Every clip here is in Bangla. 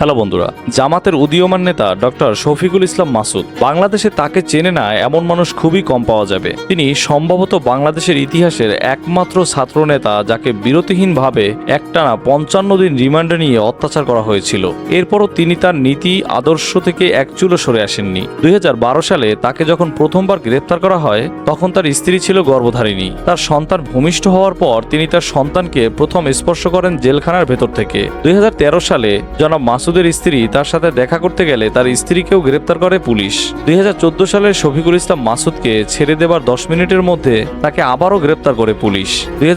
হ্যালো বন্ধুরা, জামাতের উদীয়মান নেতা ডক্টর শফিকুল ইসলাম মাসুদ বাংলাদেশে তাকে চেনে না এমন মানুষ খুবই কম পাওয়া যাবে। তিনি সম্ভবত বাংলাদেশের ইতিহাসের একমাত্র ছাত্র নেতা যাকে বিরতিহীনভাবে একটানা পঞ্চান্ন দিন রিমান্ডে নিয়ে অত্যাচার করা হয়েছিল। এরপরও তিনি তার নীতি, আদর্শ থেকে এক চুলো সরে আসেননি। দুই হাজার বারো সালে তাকে যখন প্রথমবার গ্রেপ্তার করা হয়, তখন তার স্ত্রী ছিল গর্ভধারিণী। তার সন্তান ভূমিষ্ঠ হওয়ার পর তিনি তার সন্তানকে প্রথম স্পর্শ করেন জেলখানার ভেতর থেকে। দুই হাজার তেরো সালে জনাব মাসুদের স্ত্রী তার সাথে দেখা করতে গেলে তার স্ত্রীকেও গ্রেপ্তার করে পুলিশ। দুই সালে শফিকুল ইসলাম মাসুদকে ছেড়ে দেবার দশ মিনিটের মধ্যে তাকে আবারও গ্রেপ্তার করে পুলিশ। দুই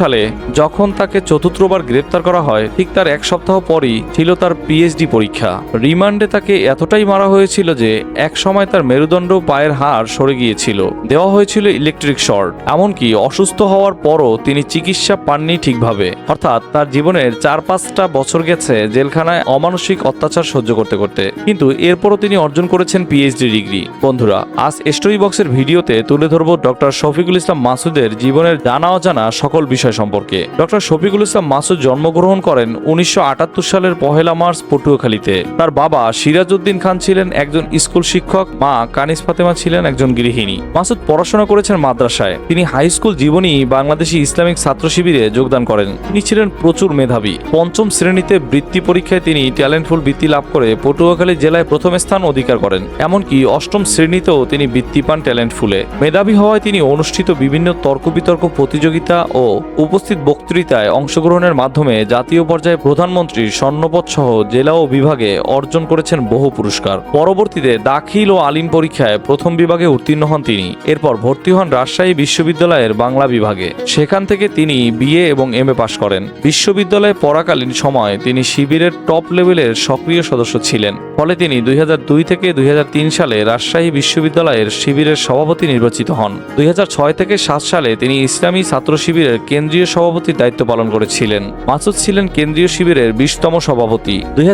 সালে যখন তাকে চতুর্থবার গ্রেপ্তার করা হয়, ঠিক তার এক সপ্তাহ পরই ছিল তার পিএইচডি পরীক্ষা। রিমান্ডে তাকে এতটাই মারা হয়েছিল যে এক সময় তার মেরুদণ্ড পায়ের হাড় সরে গিয়েছিল। দেওয়া হয়েছিল ইলেকট্রিক শর্ট। এমনকি অসুস্থ হওয়ার পরও তিনি চিকিৎসা পাননি ঠিকভাবে। অর্থাৎ তার জীবনের চার পাঁচটা বছর গেছে জেলখানায় অমানসিক অত্যাচার সহ্য করতে করতে। কিন্তু এরপরও তিনি অর্জন করেছেন পিএইচডি ডিগ্রি। বন্ধুরা, আজ স্টোরি বক্সের ভিডিওতে তুলে ধরব ডক্টর শফিকুল ইসলাম মাসুদের জীবনের জানা অজানা সকল বিষয় সম্পর্কে। ডক্টর শফিকুল ইসলাম মাসুদ জন্মগ্রহণ করেন উনিশশো আটাত্তর সালের পহেলা মার্চ পটুয়াখালীতে। তার বাবা সিরাজউদ্দিন খান ছিলেন একজন স্কুল শিক্ষক, মা কানিস ফাতেমা ছিলেন একজন গৃহিণী। মাসুদ পড়াশোনা করেছেন মাদ্রাসায়। তিনি হাই স্কুল জীবনই বাংলাদেশি ইসলামিক ছাত্র শিবিরে যোগদান করেন। তিনি ছিলেন প্রচুর মেধাবী। পঞ্চম শ্রেণীতে বৃত্তি পরীক্ষায় তিনি ট্যালেন্টফুল বৃত্তি লাভ করে পটুয়াখালী জেলায় প্রথম স্থান অধিকার করেন। এমনকি অষ্টম শ্রেণীতেও তিনি বৃত্তি পান ট্যালেন্টফুলে। মেধাবী হওয়ায় তিনি অনুষ্ঠিত বিভিন্ন তর্ক বিতর্ক প্রতিযোগিতা ও উপস্থিত বক্তৃতায় অংশগ্রহণের মাধ্যমে জাতীয় পর্যায়ে প্রধানমন্ত্রীর স্বর্ণপদ সহ জেলা ও বিভাগে অর্জন করেছেন বহু পুরস্কার। পরবর্তীতে দাখিল ও আলিম পরীক্ষায় প্রথম বিভাগে উত্তীর্ণ হন তিনি। এরপর ভর্তি হন রাজশাহী বিশ্ববিদ্যালয়ের বাংলা বিভাগে। সেখান থেকে তিনি বিএ এবং এম এ পাশ করেন। বিশ্ববিদ্যালয়ে পড়াকালীন সময় তিনি শিবিরের টপ লেভেলের সক্রিয় সদস্য ছিলেন। ফলে তিনি দুই হাজার দুই থেকে দুই হাজার তিন সালে রাজশাহী বিশ্ববিদ্যালয়ের শিবিরের সভাপতি নির্বাচিত হন। দুই থেকে সাত সালে তিনি ইসলামী ছাত্র শিবিরের কেন্দ্রীয় সভাপতির দায়িত্ব পালন করেছিলেন। মাসুদ ছিলেন কেন্দ্রীয় শিবিরের বিশতম সভাপতি। দুই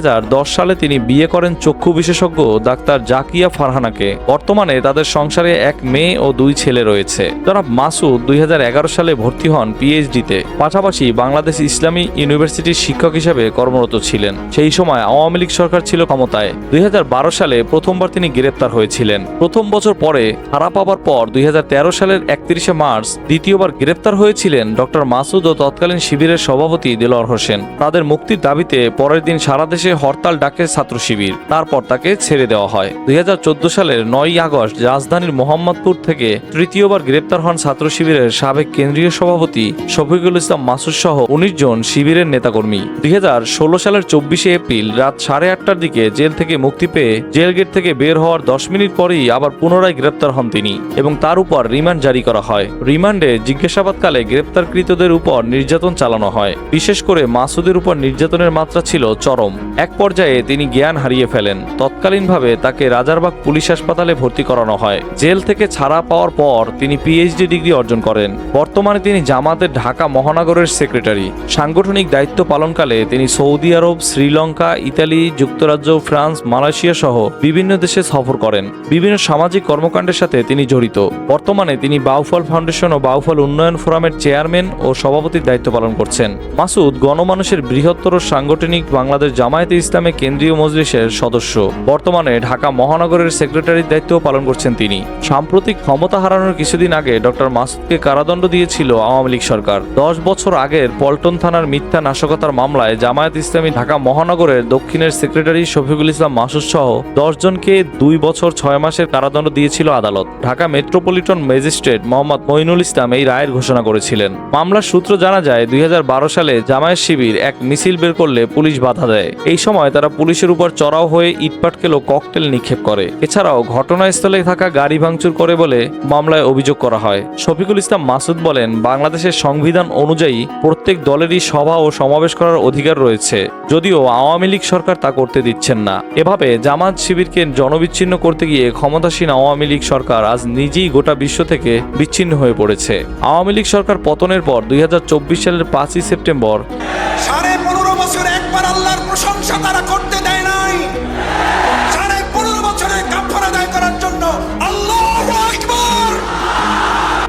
সালে তিনি বিয়ে করেন চক্ষু বিশেষজ্ঞ ডাক্তার জাকিয়া ফারহানাকে। বর্তমানে তাদের সংসারে এক মেয়ে ও দুই ছেলে রয়েছে। জনাব মাসুদ দুই হাজার এগারো সালে ভর্তি হন পিএইচডিতে। পাশাপাশি বাংলাদেশ ইসলামী ইউনিভার্সিটির শিক্ষক হিসেবে কর্মরত ছিলেন। সেই সময় আওয়ামী লীগ সরকার ছিল ক্ষমতায়। দুই হাজার বারো সালে প্রথমবার তিনি গ্রেপ্তার হয়েছিলেন। প্রথম বছর পরে হারা পাবার পর দুই হাজার তেরো সালের একত্রিশে মার্চ দ্বিতীয়বার গ্রেপ্তার হয়েছিলেন ডক্টর মাসুদ ও তৎকালীন শিবিরের সভাপতি দেলোয়ার হোসেন। তাদের মুক্তির দাবিতে পরের দিন সারা দেশে হরতাল ডাকে ছাত্র শিবির। তারপর তাকে ছেড়ে দেওয়া হয়। দুই হাজার চোদ্দ সালের নয়ই আগস্ট রাজধানীর মোহাম্মদপুর থেকে তৃতীয়বার গ্রেপ্তার হন ছাত্র শিবিরের সাবেক কেন্দ্রীয় সভাপতি শফিকুল ইসলাম মাসুদ সহ উনিশ জন শিবিরের নেতাকর্মী। দুই হাজার ষোলো সালের চব্বিশে এপ্রিল রাত সাড়ে আটটার দিকে জেল থেকে মুক্তি পেয়ে জেল গেট থেকে বের হওয়ার দশ মিনিট পরেই আবার পুনরায় গ্রেপ্তার হন তিনি এবং তার উপর রিমান্ড জারি করা হয়। রিমান্ডে জিজ্ঞাসাবাদকালে গ্রেপ্তারকৃতদের উপর নির্যাতন চালানো হয়। বিশেষ করে মাসুদের উপর নির্যাতনের মাত্রা ছিল চরম। এক পর্যায়ে তিনি জ্ঞান হারিয়ে ফেলেন। তৎকালীনভাবে তাকে রাজারবাগ পুলিশ হাসপাতালে ভর্তি করানো হয়। জেল থেকে ছাড়া পাওয়ার পর তিনি পিএইচডি ডিগ্রি অর্জন করেন। বর্তমানে তিনি জামাতের ঢাকা মহানগরের সেক্রেটারি। সাংগঠনিক দায়িত্ব পালনকালে তিনি সৌদি আরব, শ্রীলঙ্কা ইতালি, যুক্তরাজ্য, ফ্রান্স, মালয়েশিয়া সহ বিভিন্ন দেশে সফর করেন। বিভিন্ন সামাজিক কর্মকাণ্ডের সাথে তিনি জড়িত। বর্তমানে তিনি বাউফল ফাউন্ডেশন ও বাউফল উন্নয়ন ফোরামের চেয়ারম্যান ও সভাপতির দায়িত্ব পালন করছেন। মাসুদ গণমানুষের বৃহত্তর সাংগঠনিক বাংলাদেশ জামায়াতে ইসলামে কেন্দ্রীয় মজলিসের সদস্য। বর্তমানে ঢাকা মহানগরের সেক্রেটারির দায়িত্ব পালন করছেন তিনি। সাম্প্রতিক ক্ষমতা হারানোর কিছুদিন আগে ডক্টর মাসুদকে কারাদণ্ড দিয়েছিল আওয়ামী লীগ সরকার। দশ বছর আগের পল্টন থানার মিথ্যা নাশকতার মামলায় জামায়াত ইসলামী ঢাকা মহানগরের দক্ষিণের সেক্রেটারি শফিকুল ইসলাম মাসুদ সহ দশজনকে দুই বছর ছয় মাসের কারাদণ্ড দিয়েছিল আদালত। ঢাকা মেট্রোপলিটন ম্যাজিস্ট্রেট মোহাম্মদ মইনুল ইসলাম এই রায়ের ঘোষণা করেছিলেন। মামলার সূত্র জানা যায়, দুই হাজার বারো সালে জামায়াত শিবির এক মিছিল বের করলে পুলিশ বাধা দেয়। এই সময় তারা পুলিশের উপর চড়াও হয়ে ইটপাটকেল ও ককটেল নিক্ষেপ করে। এছাড়াও ঘটনাস্থলে থাকা গাড়ি ভাঙচুর করে বলে মামলায় অভিযোগ করা হয়। শফিকুল ইসলাম মাসুদ বলেন, বাংলাদেশের সংবিধান অনুযায়ী প্রত্যেক দলেরই সভা ও সমাবেশ করার অধিকার রয়েছে। যদিও আওয়ামী লীগ সরকার তা করতে দিচ্ছেন না। এভাবে জামাত শিবিরকে জনবিচ্ছিন্ন করতে গিয়ে ক্ষমতাসীন আওয়ামী লীগ সরকার আজ নিজেই গোটা বিশ্ব থেকে বিচ্ছিন্ন হয়ে পড়েছে। আওয়ামী লীগ সরকার পতনের পর দুই হাজার চব্বিশ সালের পাঁচই সেপ্টেম্বর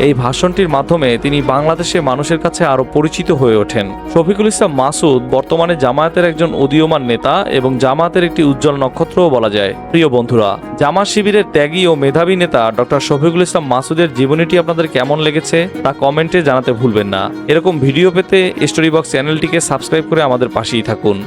এই ভাষণটির মাধ্যমে তিনি বাংলাদেশে মানুষের কাছে আরও পরিচিত হয়ে ওঠেন। শফিকুল ইসলাম মাসুদ বর্তমানে জামায়াতের একজন উদীয়মান নেতা এবং জামায়াতের একটি উজ্জ্বল নক্ষত্রও বলা যায়। প্রিয় বন্ধুরা, জামাত শিবিরের ত্যাগী ও মেধাবী নেতা ডক্টর শফিকুল ইসলাম মাসুদের জীবনীটি আপনাদের কেমন লেগেছে তা কমেন্টে জানাতে ভুলবেন না। এরকম ভিডিও পেতে স্টোরি বক্স চ্যানেলটিকে সাবস্ক্রাইব করে আমাদের পাশেই থাকুন।